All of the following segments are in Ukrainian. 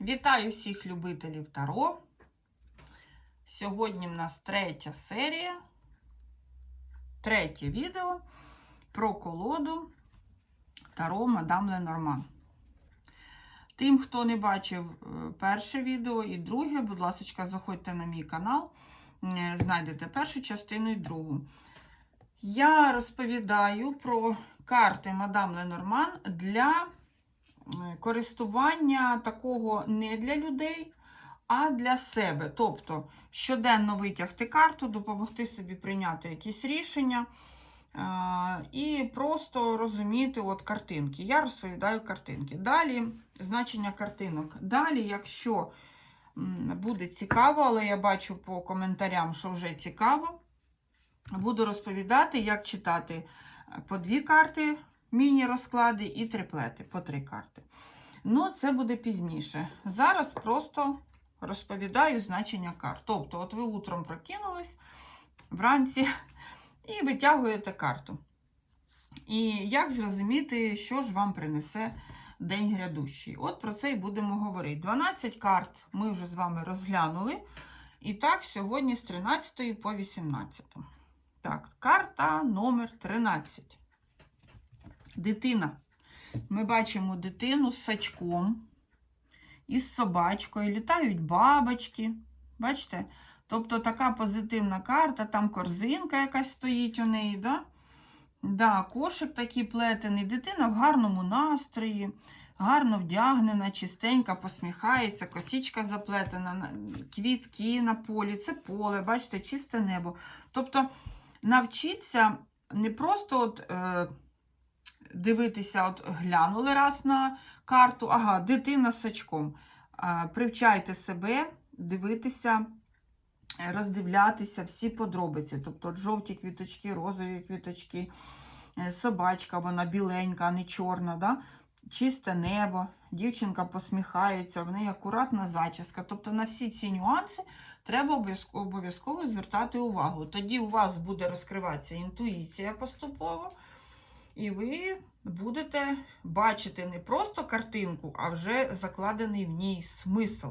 Вітаю всіх любителів Таро. Сьогодні в нас третя серія, третє відео про колоду Таро Мадам Ленорман. Тим, хто не бачив е, перше відео і друге, будь ласка, заходьте на мій канал, е, знайдете першу частину і другу. Я розповідаю про карти Мадам Ленорман для користування такого не для людей, а для себе. Тобто щоденно витягти карту, допомогти собі прийняти якісь рішення е, і просто розуміти от картинки. Я розповідаю картинки. Далі значення картинок. Далі, якщо буде цікаво, але я бачу по коментарям, що вже цікаво. Буду розповідати, як читати по дві карти, міні-розклади і триплети по три карти. Ну, це буде пізніше. Зараз просто розповідаю значення карт. Тобто, от ви утром прокинулись вранці і витягуєте карту. І як зрозуміти, що ж вам принесе день грядущий? От про це і будемо говорити. 12 карт ми вже з вами розглянули. І так, сьогодні з 13 по 18. Так, карта номер 13. Дитина. Ми бачимо дитину з сачком, із собачкою, літають бабочки. Бачите? Тобто така позитивна карта, там корзинка якась стоїть у неї. Да? Да, Кошик такий плетений, дитина в гарному настрої, гарно вдягнена, чистенька, посміхається, косічка заплетена, квітки на полі, це поле, бачите, чисте небо. Тобто навчіться не просто от, е, дивитися, от глянули раз на карту, ага, дитина з сачком. Привчайте себе дивитися, роздивлятися всі подробиці. Тобто жовті квіточки, розові квіточки, е, собачка, вона біленька, не чорна. Да? Чисте небо, дівчинка посміхається, в неї акуратна зачіска. Тобто на всі ці нюанси треба обов'язково звертати увагу. Тоді у вас буде розкриватися інтуїція поступово, і ви будете бачити не просто картинку, а вже закладений в ній смисл.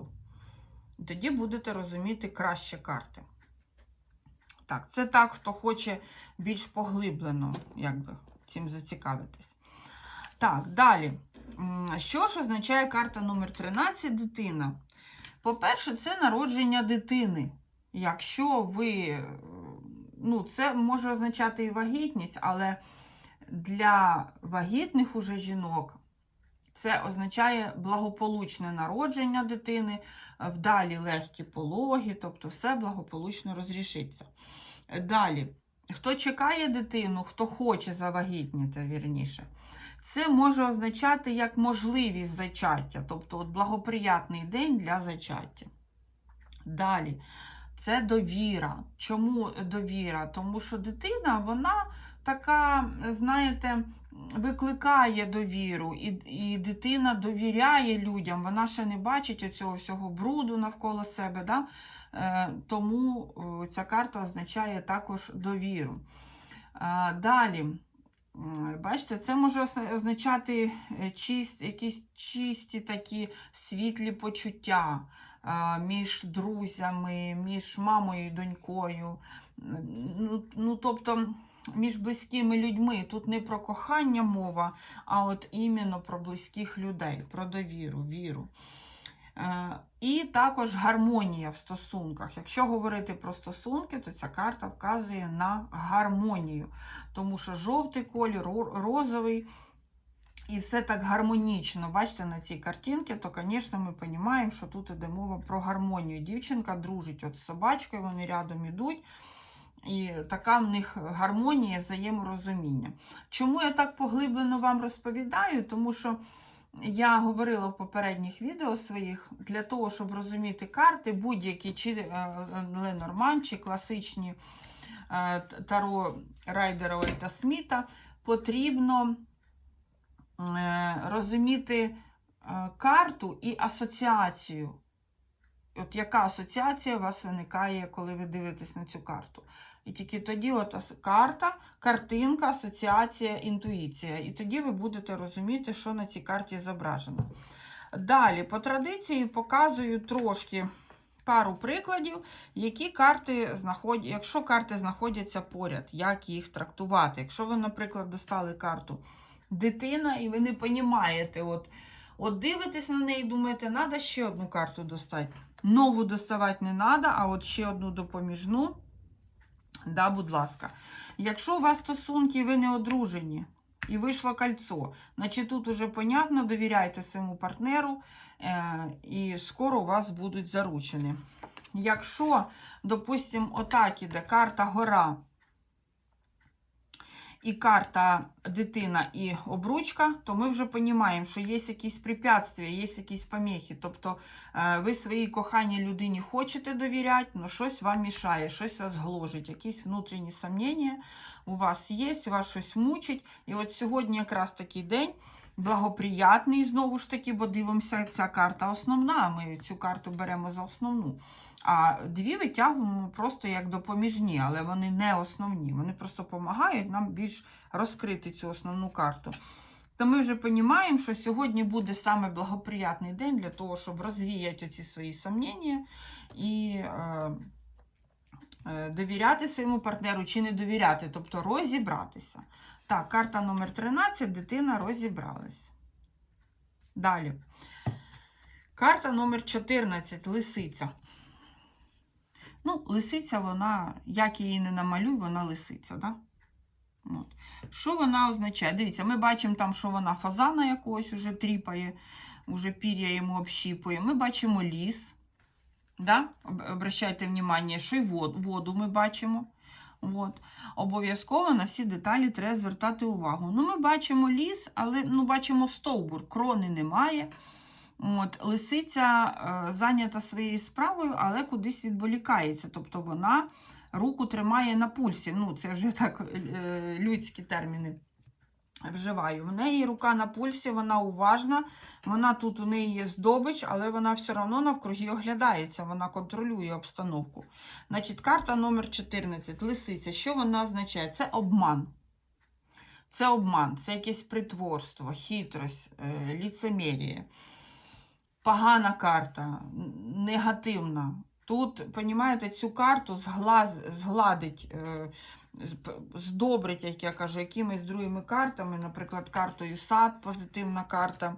І тоді будете розуміти краще карти. Так, це так, хто хоче більш поглиблено, якби, цим зацікавитись. Так, далі. Що ж означає карта номер 13 дитина? По-перше, це народження дитини. Якщо ви, ну, це може означати і вагітність, але для вагітних уже жінок це означає благополучне народження дитини, вдалі легкі пологи, тобто все благополучно розрішиться. Далі, хто чекає дитину, хто хоче завагітніти, вірніше, це може означати як можливість зачаття, тобто от благоприятний день для зачаття. Далі, це довіра. Чому довіра? Тому що дитина, вона така, знаєте, викликає довіру, і і дитина довіряє людям, вона ще не бачить оцього всього бруду навколо себе. Да? Е, Тому ця карта означає також довіру. Е, далі. Бачите, це може означати чист, якісь чисті такі світлі почуття між друзями, між мамою і донькою. Ну, ну, Тобто між близькими людьми. Тут не про кохання мова, а от іменно про близьких людей, про довіру, віру. Е, і також гармонія в стосунках. Якщо говорити про стосунки, то ця карта вказує на гармонію, тому що жовтий колір, розовий. І все так гармонічно. Бачите, на цій картинці, то, звісно, ми розуміємо, що тут іде мова про гармонію. Дівчинка дружить от з собачкою, вони рядом ідуть. І така в них гармонія, взаєморозуміння. Чому я так поглиблено вам розповідаю? Тому що я говорила в попередніх відео своїх, для того, щоб розуміти карти, будь-які чи е, Ленорман, чи класичні е, Таро Райдера та Сміта, потрібно е, розуміти карту і асоціацію. От яка асоціація у вас виникає, коли ви дивитесь на цю карту? І тільки тоді от карта, картинка, асоціація, інтуїція. І тоді ви будете розуміти, що на цій карті зображено. Далі, по традиції, показую трошки пару прикладів, які карти знаходять, якщо карти знаходяться поряд, як їх трактувати. Якщо ви, наприклад, достали карту дитина, і ви не розумієте, от, от дивитесь на неї думаєте, треба ще одну карту достати. Нову доставати не треба, а от ще одну допоміжну. Да, будь ласка. Якщо у вас стосунки, ви не одружені, і вийшло кольцо, значить тут уже понятно, довіряйте своєму партнеру, е, і скоро у вас будуть заручені. Якщо, допустимо, отак іде карта гора, і карта дитина і обручка, то ми вже розуміємо, що є якісь препятствия, є якісь помехи. Тобто е, ви своїй коханій людині хочете довіряти, але щось вам мішає, щось вас гложить, якісь внутрішні сумніння у вас є, вас щось мучить. І от сьогодні якраз такий день благоприятний, знову ж таки, бо дивимося, ця карта основна. Ми цю карту беремо за основну. А дві витягуємо просто як допоміжні, але вони не основні. Вони просто допомагають нам більш розкрити цю основну карту. То ми вже розуміємо, що сьогодні буде саме благоприятний день для того, щоб розвіяти оці свої сумніння і е, довіряти своєму партнеру чи не довіряти, тобто розібратися. Так, карта номер 13, дитина розібралась. Далі. Карта номер 14, лисиця. Ну, лисиця, вона, як її не намалюй, вона лисиця, да? От. Що вона означає? Дивіться, ми бачимо там, що вона фазана якогось уже тріпає, уже пір'я йому общіпує. Ми бачимо ліс. Да? Обращайте внимание, що й вод- воду ми бачимо. От. Обов'язково на всі деталі треба звертати увагу. Ну, ми бачимо ліс, але ну, бачимо стовбур, крони немає. От, лисиця е, зайнята своєю справою, але кудись відволікається. Тобто вона руку тримає на пульсі. Ну, це вже так е, людські терміни вживаю. В неї рука на пульсі, вона уважна, вона тут у неї є здобич, але вона все одно навкруги оглядається, вона контролює обстановку. Значить, карта номер 14, лисиця. Що вона означає? Це обман. Це обман, це якесь притворство, хитрость, е, ліцемір'я. Погана карта, негативна. Тут, понімаєте, цю карту зглаз, згладить, е, здобрить, як я кажу, якимись другими картами, наприклад, картою сад, позитивна карта,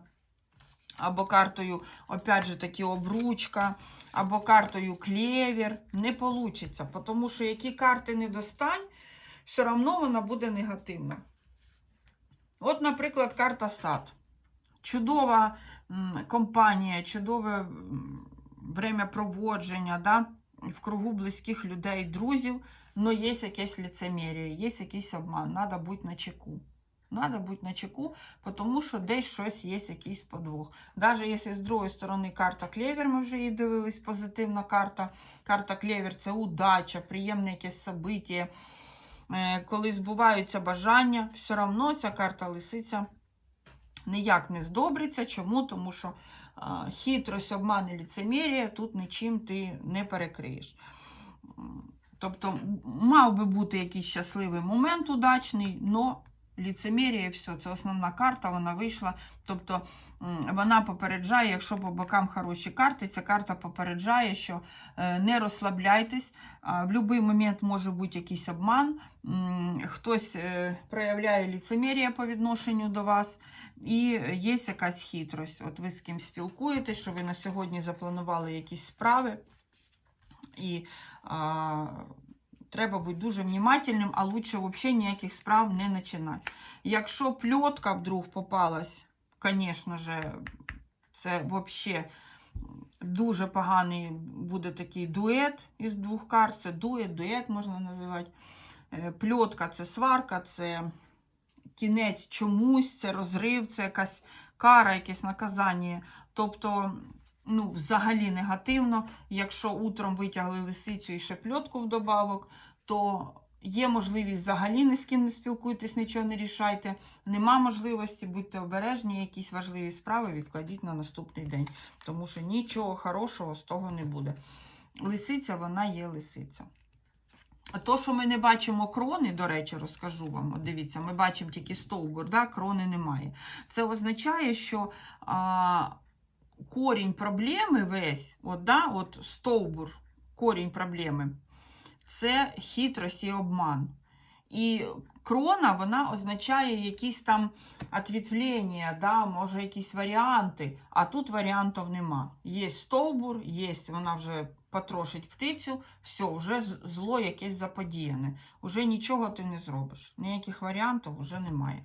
або картою, опять же таки, обручка, або картою клевер. Не вийде, тому що які карти не достань, все одно вона буде негативна. От, наприклад, карта сад. Чудова компанія, чудове времяпроводження, да? В кругу близьких людей, друзів, але є якесь ліцемір'я, є якийсь обман. Треба бути на чеку. Треба бути на чеку, тому що десь щось є, якийсь подвох. Навіть якщо з другої сторони карта клевер, ми вже її дивились, позитивна карта. Карта клевер це удача, приємне якесь собиття, е, коли збуваються бажання, все одно ця карта лисиця ніяк не здобриться. Чому? Тому що хитрость, обман і ліцемір'я тут нічим ти не перекриєш. Тобто мав би бути якийсь щасливий момент удачний, але ліцемір'я і все, це основна карта, вона вийшла. Тобто вона попереджає, якщо по бокам хороші карти, ця карта попереджає, що е, не розслабляйтесь, в будь-який момент може бути якийсь обман, хтось е, проявляє ліцемір'я по відношенню до вас. І є якась хитрость. От ви з ким спілкуєтесь, що ви на сьогодні запланували якісь справи, і треба бути дуже внимательним, а лучше взагалі ніяких справ не починати. Якщо пльотка вдруг попалась, звісно ж, це взагалі дуже поганий буде такий дует із двох карт. Це дует, дует можна називати. Е, Пльотка це сварка, це кінець чомусь, це розрив, це якась кара, якесь наказання. Тобто, ну, взагалі негативно. Якщо утром витягли лисицю і ще пльотку вдобавок, то є можливість взагалі ні з ким не спілкуйтесь, нічого не рішайте. Нема можливості, будьте обережні, якісь важливі справи відкладіть на наступний день, тому що нічого хорошого з того не буде. Лисиця, вона є лисиця. А То, що ми не бачимо крони, до речі, розкажу вам. От дивіться, ми бачимо тільки стовбур, да? крони немає. Це означає, що а, корінь проблеми весь, от, да, от стовбур, корінь проблеми, це хитрость і обман. І крона, вона означає якісь там ответвлення, да, може якісь варіанти, а тут варіантів нема. Є стовбур, є, вона вже потрошить птицю, все, вже зло якесь заподіяне. Уже нічого ти не зробиш. Ніяких варіантів вже немає.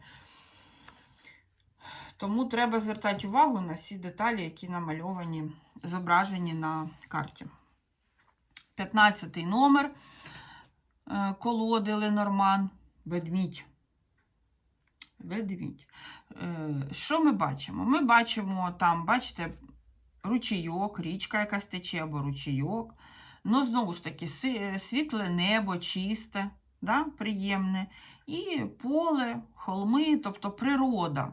Тому треба звертати увагу на всі деталі, які намальовані, зображені на карті. 15 номер е, колоди Ленорман. Ведмідь. Ведмідь. Е, Що ми бачимо? Ми бачимо там, бачите, ручійок, річка якась тече або ручійок. Ну, знову ж таки, е, світле небо, чисте, да? приємне. І поле, холми, тобто природа.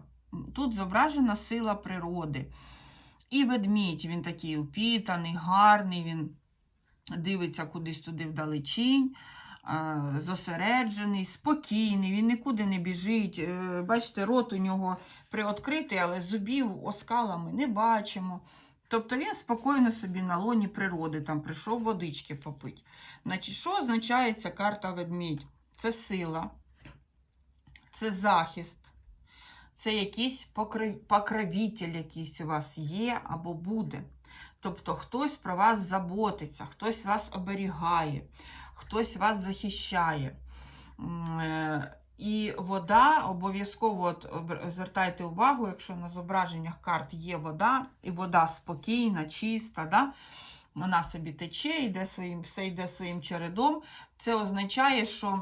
Тут зображена сила природи. І ведмідь, він такий упітаний, гарний, він дивиться кудись туди вдалечінь, зосереджений, спокійний, він нікуди не біжить. Е, Бачите, рот у нього приоткритий, але зубів оскалами не бачимо. Тобто він спокійно собі на лоні природи там прийшов водички попити. Значить, що означає ця карта ведмідь? Це сила, це захист, це якийсь покровитель якийсь у вас є або буде. Тобто хтось про вас заботиться, хтось вас оберігає, хтось вас захищає. Е, І вода обов'язково от, звертайте увагу, якщо на зображеннях карт є вода, і вода спокійна, чиста, да? вона собі тече, йде своїм, все йде своїм чередом. Це означає, що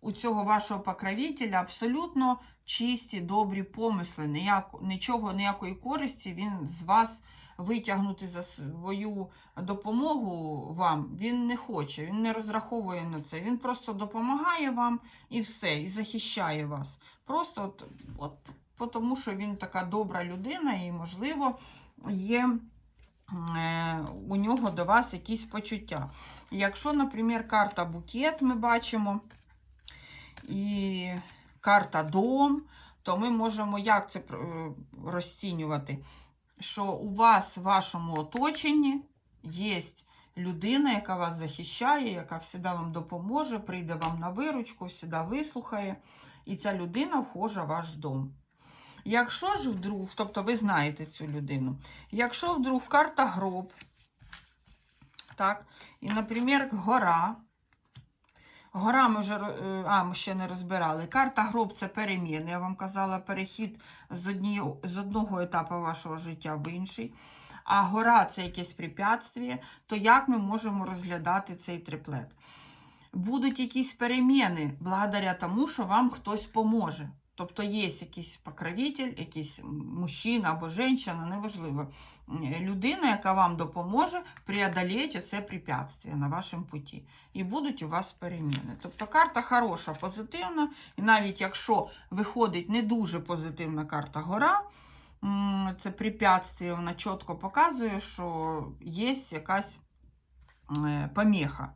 у цього вашого покровителя абсолютно чисті, добрі помисли, ніяк, нічого, ніякої користі він з вас витягнути за свою допомогу вам він не хоче, він не розраховує на це. Він просто допомагає вам і все, і захищає вас. Просто от, от, тому, що він така добра людина, і, можливо, є е, у нього до вас якісь почуття. Якщо, наприклад, карта букет ми бачимо, і карта дом, то ми можемо як це е, розцінювати? Що у вас в вашому оточенні є людина, яка вас захищає, яка завжди вам допоможе, прийде вам на виручку, завжди вислухає, і ця людина вхожа в ваш дом. Якщо ж вдруг, тобто ви знаєте цю людину, якщо вдруг карта гроб, так, і, наприклад, гора, Гора ми вже е, а, ми ще не розбирали. Карта гроб це переміни. Я вам казала, перехід з, одні, з одного етапу вашого життя в інший. А гора це якесь препятствие, то як ми можемо розглядати цей триплет? Будуть якісь переміни благодаря тому, що вам хтось поможе. Тобто є якийсь покровитель, якийсь мужчина або жінка, неважливо. Людина, яка вам допоможе преодоліти це препятствие на вашому путі і будуть у вас переміни. Тобто карта хороша, позитивна, і навіть якщо виходить не дуже позитивна карта гора, це препятствие, вона чітко показує, що є якась е, поміха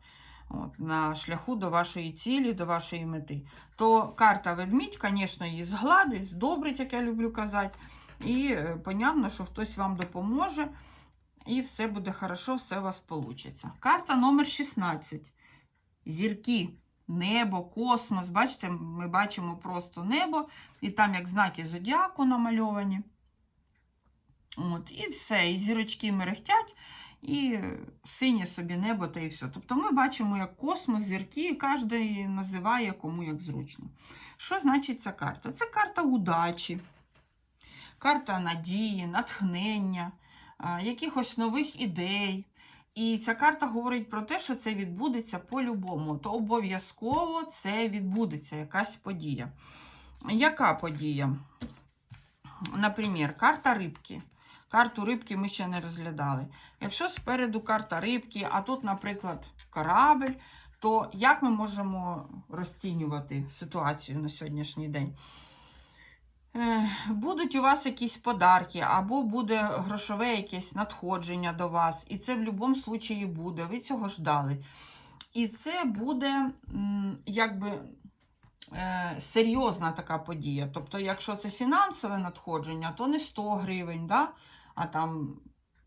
от, на шляху до вашої цілі, до вашої мети. То карта ведмідь, звісно, її згладить, здобрить, як я люблю казати. І е, понятно, що хтось вам допоможе, і все буде хорошо, все у вас вийде. Карта номер 16 зірки, небо, космос. Бачите, ми бачимо просто небо, і там як знаки зодіаку намальовані. От, і все, і зірочки мерехтять, і синє собі небо та і все. Тобто ми бачимо, як космос, зірки, і кожен називає кому як зручно. Що значить ця карта? Це карта удачі, карта надії, натхнення, якихось нових ідей. І ця карта говорить про те, що це відбудеться по-любому. То обов'язково це відбудеться якась подія. Яка подія? Наприклад, карта рибки. Карту рибки ми ще не розглядали. Якщо спереду карта рибки, а тут, наприклад, корабль, то як ми можемо розцінювати ситуацію на сьогоднішній день? Е, Будуть у вас якісь подарки, або буде грошове якесь надходження до вас, і це в будь-якому випадку буде. Ви цього ждали. І це буде якби е, серйозна така подія. Тобто, якщо це фінансове надходження, то не 100 гривень, да? А там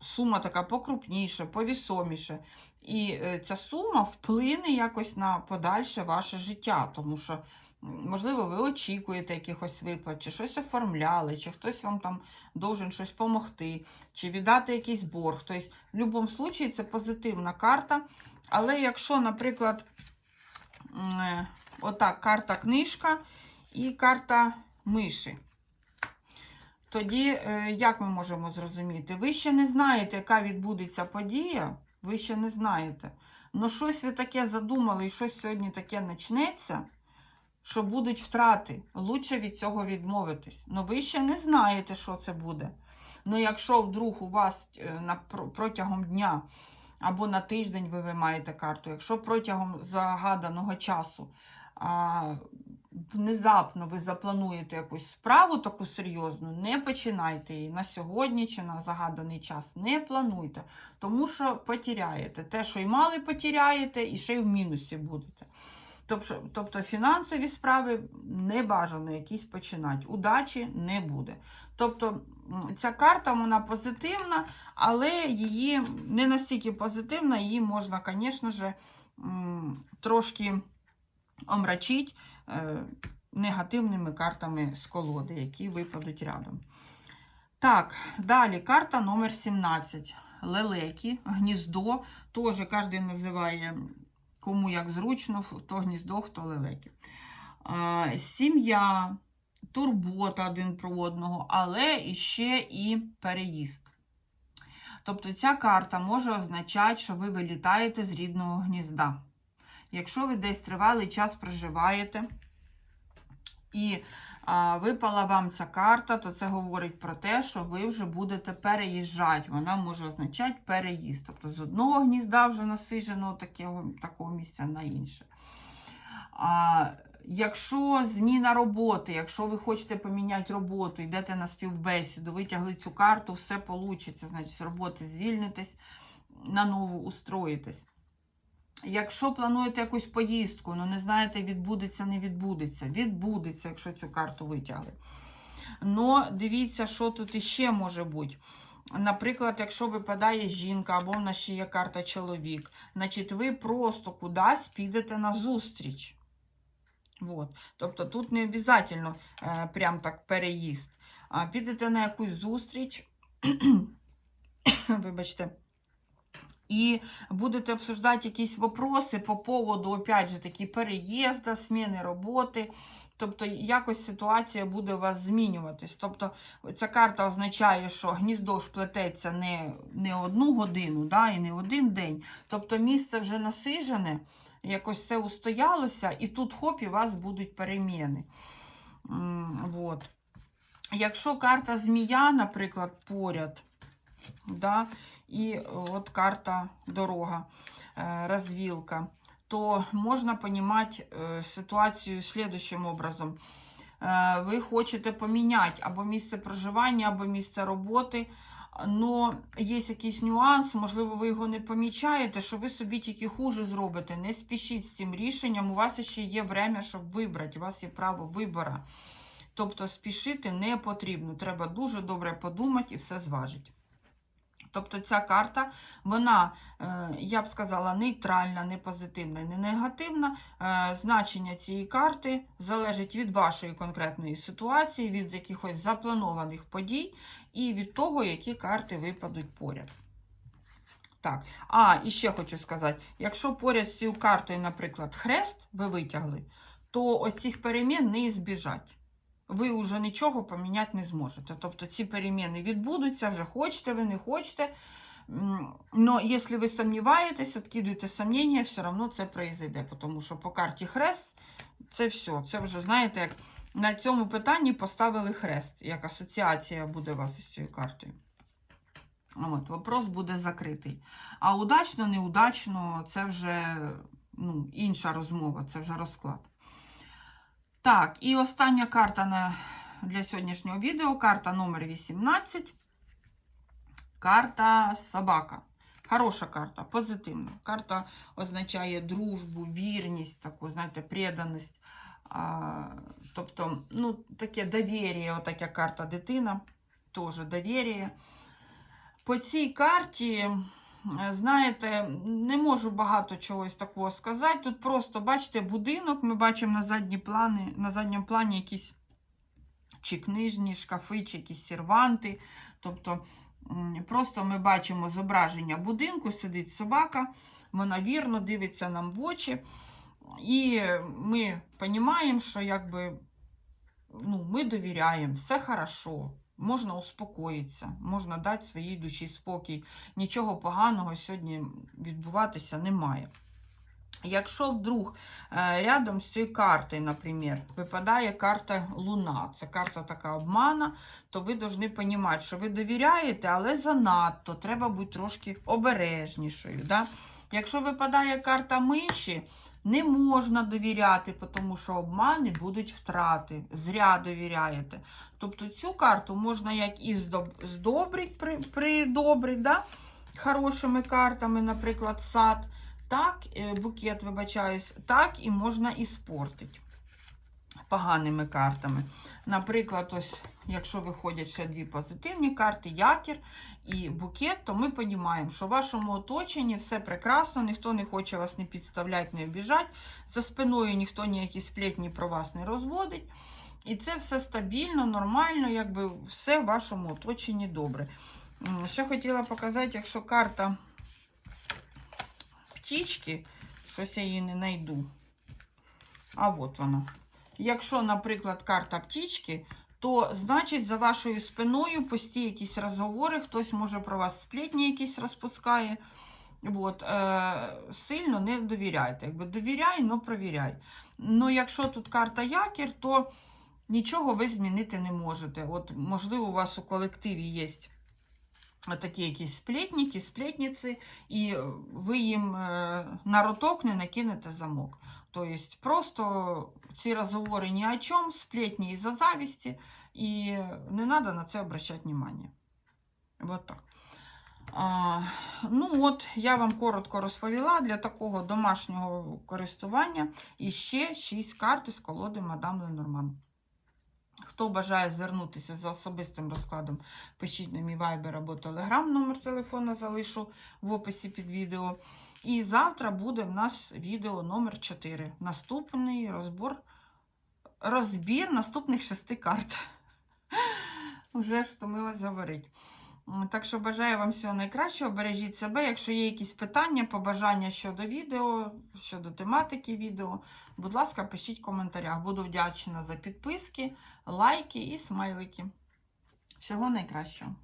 сума така покрупніша, повісоміша. І е, ця сума вплине якось на подальше ваше життя, тому що, можливо, ви очікуєте якихось виплат, чи щось оформляли, чи хтось вам там должен щось допомогти, чи віддати якийсь борг. Тобто, в будь-якому випадку це позитивна карта. Але якщо, наприклад, е, отак, карта книжка і карта миші. Тоді, е, як ми можемо зрозуміти? Ви ще не знаєте, яка відбудеться подія, ви ще не знаєте. Ну, щось ви таке задумали, і щось сьогодні таке почнеться, що будуть втрати. Лучше від цього відмовитись. Ну, ви ще не знаєте, що це буде. Ну, якщо вдруг у вас е, протягом дня або на тиждень ви, вимаєте карту, якщо протягом загаданого часу а, внезапно ви заплануєте якусь справу таку серйозну, не починайте її на сьогодні чи на загаданий час. Не плануйте, тому що потеряєте. Те, що й мали, потеряєте, і ще й в мінусі будете. Тобто, тобто фінансові справи не бажано якісь починати. Удачі не буде. Тобто ця карта вона позитивна, але її не настільки позитивна, її можна, звісно ж, трошки омрачити негативними картами з колоди, які випадуть рядом. Так, далі карта номер 17. Лелеки, гніздо. Теж кожен називає кому як зручно, хто гніздо, хто лелеки. Е, Сім'я, турбота один про одного, але іще і переїзд. Тобто ця карта може означати, що ви вилітаєте з рідного гнізда. Якщо ви десь тривалий час проживаєте і а, випала вам ця карта, то це говорить про те, що ви вже будете переїжджати. Вона може означати переїзд. Тобто з одного гнізда вже насиженого такого, такого місця на інше. А, Якщо зміна роботи, якщо ви хочете поміняти роботу, йдете на співбесіду, витягли цю карту, все вийде, значить з роботи звільнитесь, на нову устроїтесь. Якщо плануєте якусь поїздку, ну не знаєте, відбудеться, не відбудеться. Відбудеться, якщо цю карту витягли. Но дивіться, що тут іще може бути. Наприклад, якщо випадає жінка або в нас ще є карта чоловік, значить ви просто кудись підете на зустріч. Вот. Тобто тут не обов'язково е, прям так переїзд. А підете на якусь зустріч, вибачте, і будете обсуждати якісь вопроси по поводу, опять же, такі переїзду, зміни роботи. Тобто, якось ситуація буде у вас змінюватись. Тобто, ця карта означає, що гніздо ж плететься не, не одну годину, да, і не один день. Тобто, місце вже насижене, якось все устоялося, і тут хоп, і у вас будуть переміни. Вот. Якщо карта змія, наприклад, поряд, да, і от карта дорога, е, розвілка, то можна розуміти ситуацію слідчим образом. Е, Ви хочете поміняти або місце проживання, або місце роботи, але є якийсь нюанс, можливо, ви його не помічаєте, що ви собі тільки хуже зробите. Не спішіть з цим рішенням, у вас ще є время, щоб вибрати, у вас є право вибору. Тобто спішити не потрібно. Треба дуже добре подумати і все зважити. Тобто ця карта, вона, е, я б сказала, нейтральна, не позитивна, не негативна. Е, Значення цієї карти залежить від вашої конкретної ситуації, від якихось запланованих подій і від того, які карти випадуть поряд. Так, а, і ще хочу сказати: якщо поряд з цією картою, наприклад, хрест ви витягли, то оцих перемін не збіжать ви вже нічого поміняти не зможете. Тобто ці переміни відбудуться, вже хочете ви, не хочете. Але якщо ви сумніваєтесь, відкидуєте сумніння, все одно це произойде. Тому що по карті хрест це все. Це вже, знаєте, як на цьому питанні поставили хрест, як асоціація буде у вас із цією картою. От, Вопрос буде закритий. А удачно, неудачно, це вже ну, інша розмова, це вже розклад. Так, і остання карта на, для сьогоднішнього відео карта номер 18. Карта собака. Хороша карта, позитивна. Карта означає дружбу, вірність, таку, знаєте, преданість. А, тобто, ну, таке довір'я, отака карта дитина, теж довір'я. По цій карті, знаєте, не можу багато чогось такого сказати. Тут просто, бачите, будинок, ми бачимо на, задні плани, на задньому плані якісь чи книжні шкафи, чи якісь серванти. Тобто просто ми бачимо зображення будинку, сидить собака, вона вірно дивиться нам в очі. І ми розуміємо, що якби, ну, ми довіряємо, все хорошо, можна успокоїтися, можна дати своїй душі спокій. Нічого поганого сьогодні відбуватися не має. Якщо вдруг е, рядом з цією картою, наприклад, випадає карта Луна, це карта така обмана, то ви повинні розуміти, що ви довіряєте, але занадто, треба бути трошки обережнішою. Да? Якщо випадає карта миші, не можна довіряти, тому що обмани будуть втрати. Зря довіряєте. Тобто цю карту можна як і здоб- здобрити, придобрити, да? хорошими картами, наприклад, сад, так, е, букет, вибачаюсь, так і можна і спортити поганими картами. Наприклад, ось, якщо виходять ще дві позитивні карти, якір і букет, то ми розуміємо, що в вашому оточенні все прекрасно, ніхто не хоче вас не підставляти, не обіжати. За спиною ніхто ніякі сплетні про вас не розводить. І це все стабільно, нормально, якби все в вашому оточенні добре. Ще хотіла показати, якщо карта птічки, щось я її не знайду. А от вона. Якщо, наприклад, карта птічки, то значить за вашою спиною пості якісь розговори, хтось може про вас сплітні якісь розпускає. От, е, сильно не довіряйте. Якби довіряй, але провіряй. Ну, якщо тут карта якір, то нічого ви змінити не можете. От, можливо, у вас у колективі є такі якісь сплетники, сплетниці, і ви їм е, на роток не накинете замок. Тобто просто ці розговори ні о чому, сплетні із-за завісті, і не треба на це обращати внимание. Вот так. А, ну от, я вам коротко розповіла для такого домашнього користування і ще 6 карт із колоди Мадам Ленорман. Хто бажає звернутися за особистим розкладом, пишіть на мій вайбер або телеграм, номер телефона залишу в описі під відео. І завтра буде в нас відео номер 4. Наступний розбор, розбір наступних шести карт. Вже ж втомилась говорити. Так що бажаю вам всього найкращого, бережіть себе. Якщо є якісь питання, побажання щодо відео, щодо тематики відео, будь ласка, пишіть в коментарях. Буду вдячна за підписки, лайки і смайлики. Всього найкращого.